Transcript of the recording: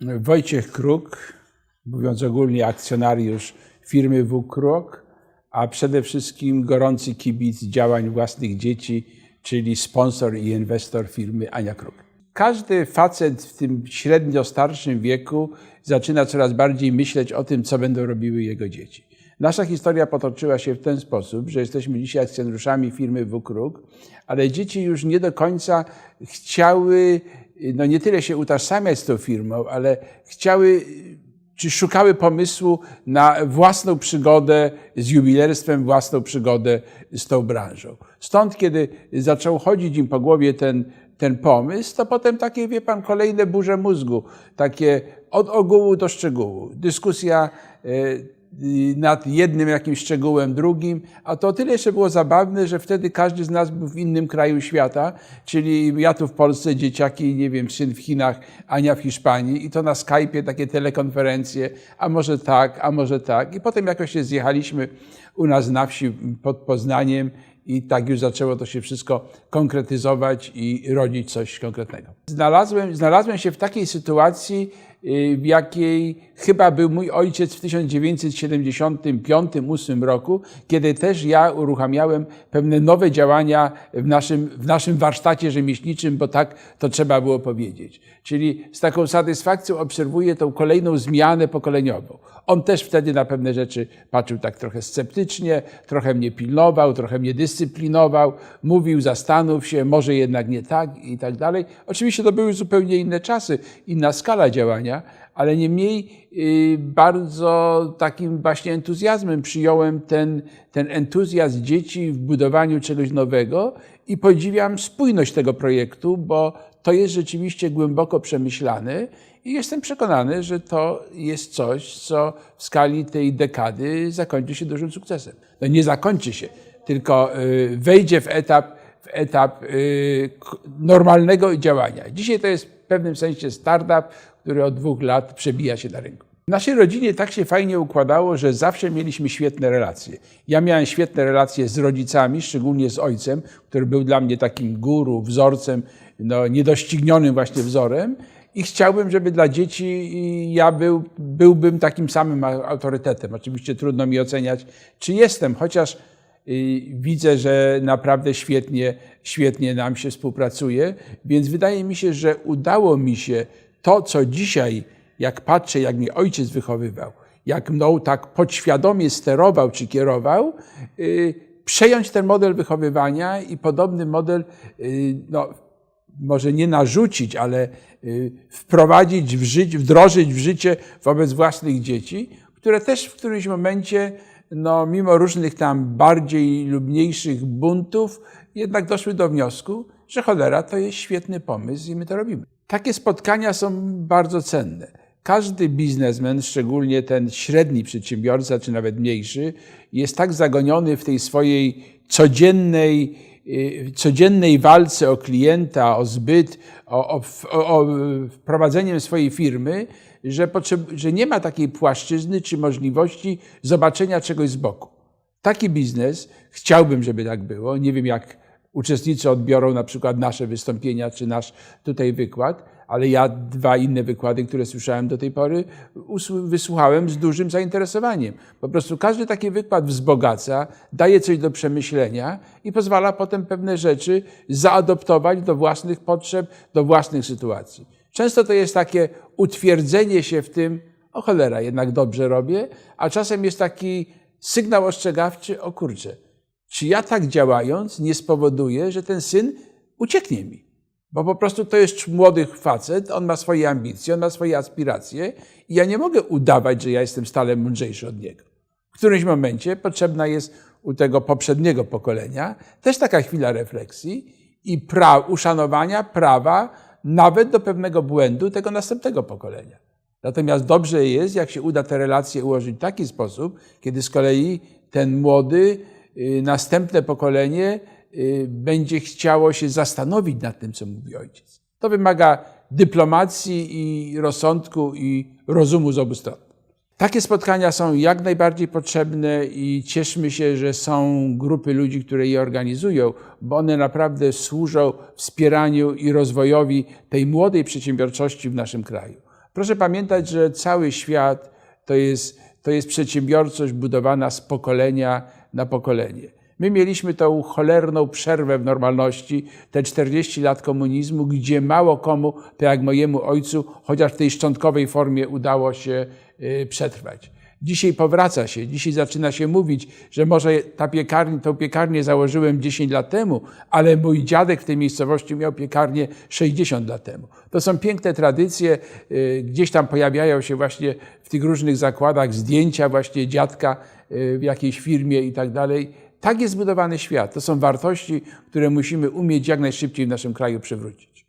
Wojciech Kruk, mówiąc ogólnie akcjonariusz firmy W-Kruk, a przede wszystkim gorący kibic działań własnych dzieci, czyli sponsor i inwestor firmy Ania Kruk. Każdy facet w tym średnio starszym wieku zaczyna coraz bardziej myśleć o tym, co będą robiły jego dzieci. Nasza historia potoczyła się w ten sposób, że jesteśmy dzisiaj akcjonariuszami firmy W-Kruk, ale dzieci już nie do końca chciały, no nie tyle się utożsamiać z tą firmą, ale chciały czy szukały pomysłu na własną przygodę z jubilerstwem, własną przygodę z tą branżą. Stąd, kiedy zaczął chodzić im po głowie ten, ten pomysł, to potem takie, wie pan, kolejne burze mózgu, takie od ogółu do szczegółu. Dyskusja e, nad jednym jakimś szczegółem, drugim, a to o tyle jeszcze było zabawne, że wtedy każdy z nas był w innym kraju świata, czyli ja tu w Polsce, dzieciaki, nie wiem, syn w Chinach, Ania w Hiszpanii i to na Skype'ie takie telekonferencje, a może tak, a może tak. I potem jakoś się zjechaliśmy u nas na wsi pod Poznaniem i tak już zaczęło to się wszystko konkretyzować i rodzić coś konkretnego. Znalazłem, znalazłem się w takiej sytuacji, w jakiej chyba był mój ojciec w 1975-8 roku, kiedy też ja uruchamiałem pewne nowe działania w naszym, w naszym warsztacie rzemieślniczym, bo tak to trzeba było powiedzieć. Czyli z taką satysfakcją obserwuję tą kolejną zmianę pokoleniową. On też wtedy na pewne rzeczy patrzył tak trochę sceptycznie, trochę mnie pilnował, trochę mnie dyscyplinował, mówił zastanów się, może jednak nie tak i tak dalej. Oczywiście to były zupełnie inne czasy, inna skala działania, ale niemniej y, bardzo takim właśnie entuzjazmem przyjąłem ten, ten entuzjazm dzieci w budowaniu czegoś nowego i podziwiam spójność tego projektu, bo to jest rzeczywiście głęboko przemyślane i jestem przekonany, że to jest coś, co w skali tej dekady zakończy się dużym sukcesem. No nie zakończy się, tylko y, wejdzie w etap, etap y, normalnego działania. Dzisiaj to jest w pewnym sensie startup, który od dwóch lat przebija się na rynku. W naszej rodzinie tak się fajnie układało, że zawsze mieliśmy świetne relacje. Ja miałem świetne relacje z rodzicami, szczególnie z ojcem, który był dla mnie takim guru, wzorcem, no, niedoścignionym właśnie wzorem. I chciałbym, żeby dla dzieci ja był, byłbym takim samym autorytetem. Oczywiście trudno mi oceniać, czy jestem, chociaż widzę, że naprawdę świetnie, świetnie nam się współpracuje, więc wydaje mi się, że udało mi się to, co dzisiaj, jak patrzę, jak mnie ojciec wychowywał, jak mną tak podświadomie sterował czy kierował, yy, przejąć ten model wychowywania i podobny model, yy, no, może nie narzucić, ale yy, wprowadzić w życie, wdrożyć w życie wobec własnych dzieci, które też w którymś momencie, no, mimo różnych tam bardziej lub mniejszych buntów, jednak doszły do wniosku, że cholera to jest świetny pomysł i my to robimy. Takie spotkania są bardzo cenne. Każdy biznesmen, szczególnie ten średni przedsiębiorca, czy nawet mniejszy, jest tak zagoniony w tej swojej codziennej, y, codziennej walce o klienta, o zbyt, o, o, o wprowadzeniem swojej firmy, że, że nie ma takiej płaszczyzny czy możliwości zobaczenia czegoś z boku. Taki biznes, chciałbym, żeby tak było, nie wiem jak uczestnicy odbiorą na przykład nasze wystąpienia czy nasz tutaj wykład, ale ja dwa inne wykłady, które słyszałem do tej pory, wysłuchałem z dużym zainteresowaniem. Po prostu każdy taki wykład wzbogaca, daje coś do przemyślenia i pozwala potem pewne rzeczy zaadoptować do własnych potrzeb, do własnych sytuacji. Często to jest takie utwierdzenie się w tym, o cholera, jednak dobrze robię, a czasem jest taki sygnał ostrzegawczy, o kurczę, czy ja tak działając nie spowoduję, że ten syn ucieknie mi? Bo po prostu to jest młody facet, on ma swoje ambicje, on ma swoje aspiracje i ja nie mogę udawać, że ja jestem stale mądrzejszy od niego. W którymś momencie potrzebna jest u tego poprzedniego pokolenia też taka chwila refleksji i pra uszanowania prawa nawet do pewnego błędu tego następnego pokolenia. Natomiast dobrze jest, jak się uda te relacje ułożyć w taki sposób, kiedy z kolei ten młody Y, następne pokolenie y, będzie chciało się zastanowić nad tym, co mówi ojciec. To wymaga dyplomacji i rozsądku i rozumu z obu stron. Takie spotkania są jak najbardziej potrzebne i cieszmy się, że są grupy ludzi, które je organizują, bo one naprawdę służą wspieraniu i rozwojowi tej młodej przedsiębiorczości w naszym kraju. Proszę pamiętać, że cały świat to jest, to jest przedsiębiorczość budowana z pokolenia na pokolenie. My mieliśmy tą cholerną przerwę w normalności, te 40 lat komunizmu, gdzie mało komu, tak jak mojemu ojcu, chociaż w tej szczątkowej formie udało się y, przetrwać. Dzisiaj powraca się, dzisiaj zaczyna się mówić, że może ta piekarnia, tą piekarnię założyłem 10 lat temu, ale mój dziadek w tej miejscowości miał piekarnię 60 lat temu. To są piękne tradycje, y, gdzieś tam pojawiają się właśnie w tych różnych zakładach zdjęcia właśnie dziadka y, w jakiejś firmie i tak dalej. Tak jest zbudowany świat. To są wartości, które musimy umieć jak najszybciej w naszym kraju przywrócić.